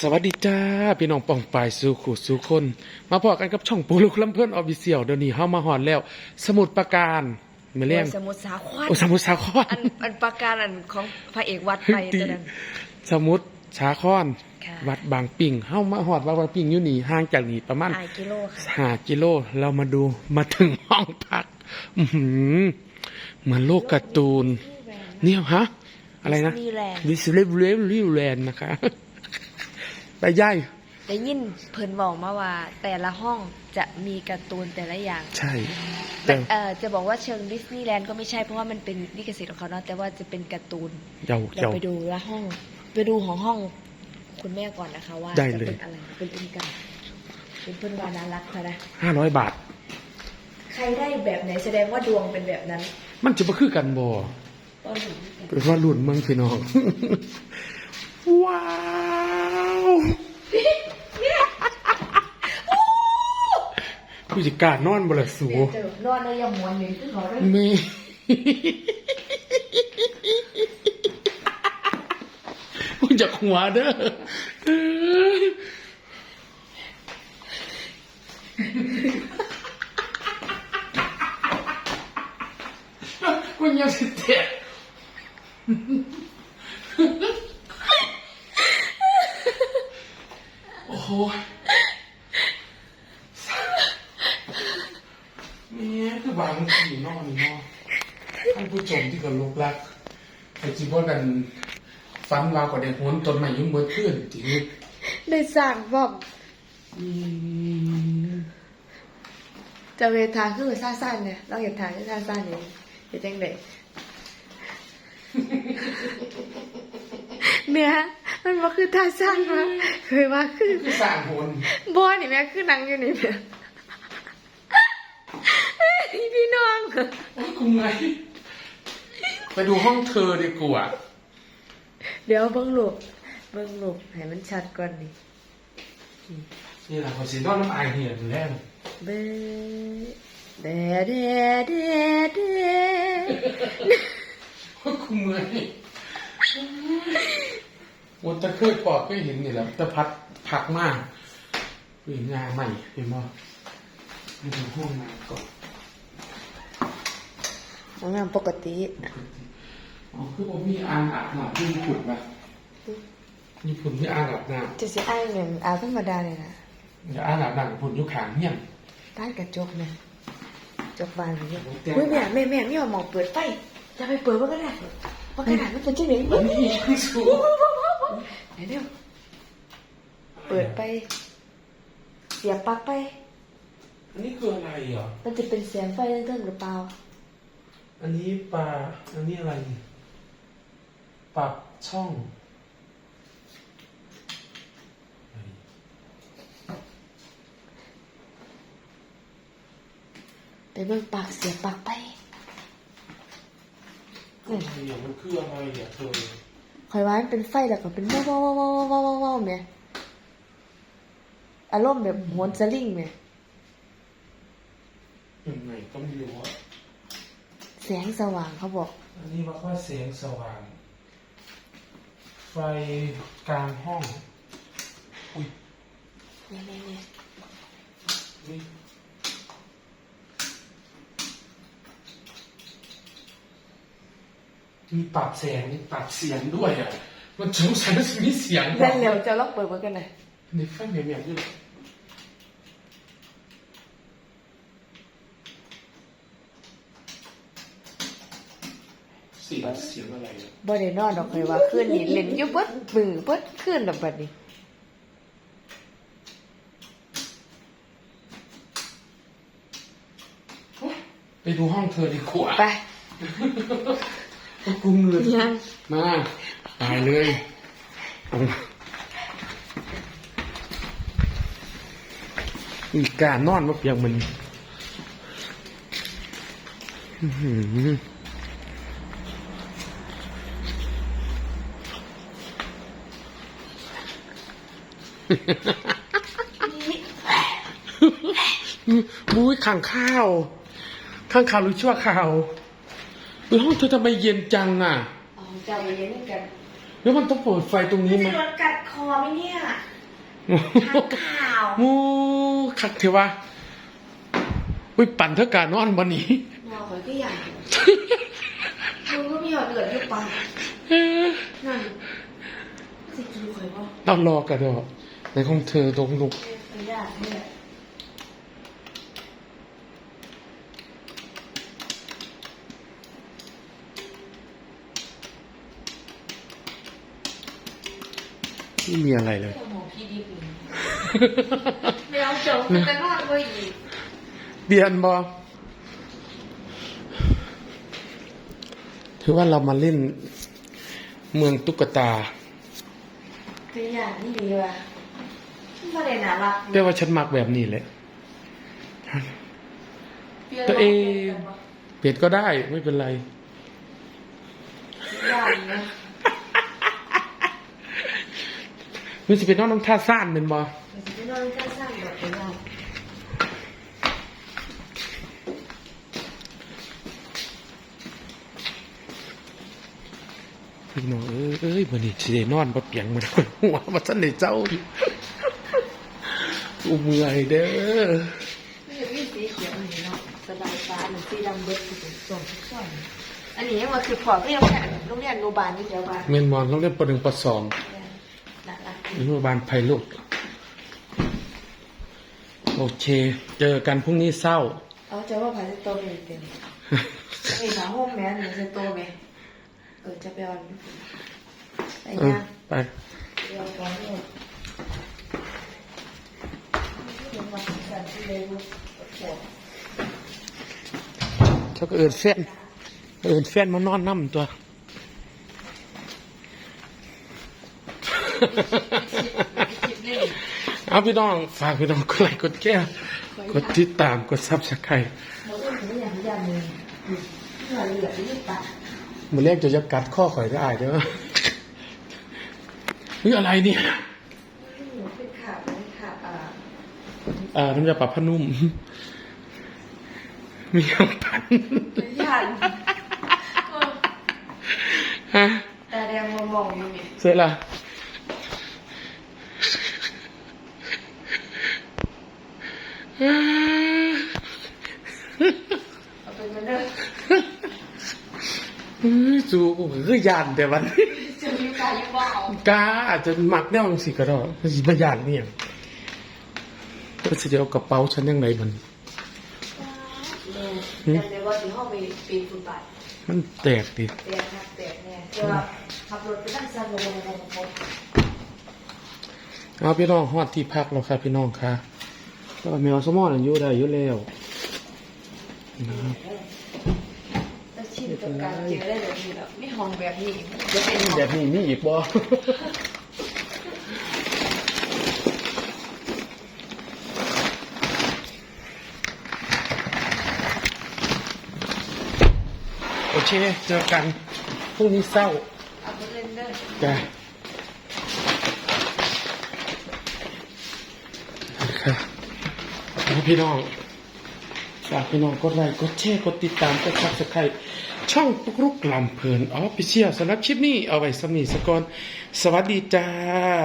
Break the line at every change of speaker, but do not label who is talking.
สวัสดีจ้า พี่น้องปองปายสู่ขู่สู่คน มาพอกันกับช่องปูลูกลำเพื่อนออฟฟิเชียลเดี๋ยวนี้เฮามาหอดแล้ว สมุดประการมาเลี้ยง
สมุทรสาคร
โอ้สมุดสาคร
อันอันประการอันของพระเอกวัดไป
ดี
ตัวนั้น
สมุดสาคร
ค่ะ
วัดบางปิ่งเฮามาหอดวัดบางปิ่งอยู่นี่ห่างจากนี่ประมาณ
หายกิโลค่ะ
ห้ากิโลเรามาดูมาถึงห้องพักอื้อหือเหมือนโลกการ์ตูน เนี่ยฮะ อะไรนะ
ดิสนีย์แลนด์
ดิสเลเวลลิแลนด์นะคะ ไปย่าย
ได้ยินเพิ่นบอกมาว่า แต่ละห้องจะมีการ์ตูนแต่ละอย่าง
ใช่ แต่
เอ่อจะบอกว่าเชิงดิสนีย์แลนด์ก็ไม่ใช่เพราะว่ามันเป็นลิขสิทธิ์ของเขาเนาะแต่ว่าจะเป็นการ์ตูน
เจ้า
เรา
เจ้า
ไปดูละห้อง ไปดูของห้อง คุณแม่ก่อนนะคะว่า
ได้
จะ
เลย
เป็นอะไรเป็นอุปกรณ์เป็นเพื่อนวาน่ารักค่ะนะ
ห้าร้อยบาท
ใครได้แบบไหนแสดงว่าดวงเป็นแบบนั้น
มันจะมาคือกันบ่
ตอนหนู
เป็นว่ารุ่นเมืองพี่น้อง ว้าว ผู้จัดการนอนบ่ละสู
เดี๋ยวเจอนอนในยามวนหนึ่งขึ้นเขาด้วย
มีผู้จักหัวเด้อมันยังสิเตะโอ้โหเนี่ยคือบางทีนอนนี่เนาะท่านผู้ชมที่เคารพรักไอ้จีบว่ากันฟันวาวกว่าเด็กโหนต้นไม้ยุ่งเมื่อคืนจริง
ได้สั่งบอก
อืม
จะเวทางคือซ่าซ่านเนี่ยเราเห็นทางคือซ่าซ่านเนี่ยเห็นจังไดเนี่ยมันว่าคือท่าซ่านมาเคยว่าคือ
คือสร้างโหน
บอนี่แม่คือนังอยู่นี่แม่พี่น้อง
โอ้ยกูไง ไปดูห้องเธอดีกว่า
เดี๋ยวเบิ่งลูกเบิ่งลูกให้มันชัดก่อนนี่
นี่แหละขอสีนอนน้ำอายเหี่ยอยู่แล้ว
เบ้เด้เด้เด้เด้
โอ้ยกูเมื่อยวันตะเคยปอดก็เห็นนี่แหละแตะพัดพักมากวิ่งงานใหม่เห็นบ่ไปดูห้องน้ำก่อน
ห้องน้ำปกติ
อ๋อคือผมมีอ่างอาบน้ำที่ญี่ปุ่นป่ะญี่ปุ่นมีอ่างอาบน้
จะสิอ้ายหนึ่งอาธรรมดาเลยนะำ
เดี๋ยวอ่างอาบน้ำญี่ปุ่นอยู่ขางเฮียน
บ้านกระจกเนี่ยจกบานเลยอุ้ยแม่แม่แม่นี่ว่าหมองเปิดไฟจะไปเปิดว่าก็ได้ว่าขนาดมันเป็นจังไหน
อันนี้คือสูง
ไหนเดี๋ยวเปิดไป เสียบปลั๊กไป
อันนี้คืออะไรอะ
มันจะเป็นเสียงไฟเรื่องหรือเปล่า
อันนี้ปลา อันนี้อะไร ปรับช่อง
ไปเบิ่งปลั๊กเสียบปลั๊กไป
อะไรอะมันคืออะไรอะเธอ
คอยว่ามันเป็นไฟแล้วก็เป็นว้าวว้าวว้าวว้าวว้าวว้าวแม่อารมณ์แบบโหนสลิงแม่
ยังไงก็ไม่รู้อะ
แสงสว่างเขาบอก
อันนี้ว่าว่าแสงสว่าง ไฟกลางห้องอุ้ย
นี่นี่นี่
นี่มีปรับแสงมีปรับเสียงด้วยอะ มันสงสัยมันจะมีเสียง
เล่นเร็วจะลองเปิดมันกันหน่อย
ในไฟเหมียวๆด้วย เสียงเสียงอะไรอะ
บ่ได้นอนดอกเลยว่าคืนนี้เล่นอยู่เบิดมือเบิดคืนดอกบัดนี้
ไปดูห้องเธอดีกว่า
ไป
ปรุงเลย
ยัง
มาตายเลยอีกการนอนมาเปียกมันอื้ อหือมุ้ยขังข้าวข้างข่าวหรือชั่วข่าวแล้วห้องเธอทำไมเย็นจังอะ
อ๋อจะไปเย็นกัน
แล้วมันต้องเปิดไฟตรงนี้
จะ
ไหม
โดนกัดคอไหมเนี่ยทางข่าว
โอ้คักเทวะอุ้ยปั่นเท่าการนอนวันนี้
หมอข่อยก็ใหญ่มึงก็มีหอดเลือดอยู่ปาก
เอ้อ
นั่นสิกินข่อยบ่
เรารอกันเถอะ ในของเธอตรงลุก
ไม่ยากเนี่ย
ไม่มีอะไรเลย
ไม่เอาหมอพี่ดิบเลยไม่เอาจบแต่นอนก็อีก
เบียนบอถือว่าเรามาเล่นเมืองตุ๊กตา
ก็อย่างนี่ดีว่ะ ไม่ได้น่ารัก
แต่ว่าฉันมักแบบนี้แหละ
ปลี่ยน
ตัวเอง
ลง
เปลี่ยนก็ได้ไม่เป็นไร
อย่างนะ
มันจะเป็นน้องน้ำท่าซ่านเป็นบอ
มันจะไปนอนกันสั้นแบบเป็นอย่าง
พี่น้องเอ้ยเอ้ยวันนี้สิได้นอนบนเตียงมันหัวมาสั่นในเจ้า ดิอุ้มเมื่อยเด้อ
ไม่ใช่พี่สีเขียวอันนี้เนาะสบายตาหรือสีดำเบิดคือส่งทุกส่วนอันนี้มันคือพอก็ยังแค่โรงเรียนอนุบาลนี่เดียวกัน
เมนมอนต้องเล่นปหนึ่งปสอง
น่ารัก
อนุบาลไพลุดโอเค เจอกันพรุ่งนี้เศร้า
เอาจะว่าพายจะโตไปเต็มไอ้หาห้องแม่หนูจะโตไหมเออจะไปเอาไอ้
เออ
เนี่ย
ไป
เดี๋ยวก่อน เนี่ยที่เห็นวันสันที่เลยรู้ปวด
เขาก็เอินแฟนเอินแฟนมานอนน้ำตัว
เอา
พี่น้อง ฝากพี่น้องกดไลค์กดแก้วกดติดตามกดซับสไครต์
มือเรียก
จะจะกัดข้อข่อยได้อายเด้อนี่อะไรเนี่ย
หนูเป็นขาเป็นขาอ่า
อ่าน้ำยาปรับผ้านุ่ม มีคำพัน
เป็นยัน
ฮะ
แต่แดงมามองอยู่นี่
เสร็จละ
เอาไปกันเด้อ
เฮ้ยจูกูคือยานแต่วันนี้
จะมีกายยังบ่เอา
กาอาจจะมักแนวจังสิก็ได้มันสิมายานเนี่ย ก็สิเดียวกระเป๋าฉันยังไงมัน
แต่ในว่าที่ห้องไปปีนฟุตบาท
มันแตกดิ
แตกหักแตกแน่เดี๋ยวว่าขับรถไปนั่งซันลงลงลงลง
เอาพี่น้องฮอดที่พักแล้วค่ะพี่น้องค่ะก็แมวสมอนันอยู่ได้อยู่แล้วนะครับ
แล้วชินกับการเจอได้แบบนี้แบบไม่ห้องแบบนี้จะเป็นห้อง
แบบนี้มีอีกบ่ เค เจอกัน พรุ่งนี้เศร้า
เอาไปเล่นเด้อ
จ้ะค่ะแล้วพี่น้องฝากพี่น้องกดไลค์กดแชร์กดติดตามกดซับสไครต์ช่องปุกรุกลำเพลินออฟฟิเชียลสำหรับคลิปนี้เอาไว้สำนีสกอน สวัสดีจ้า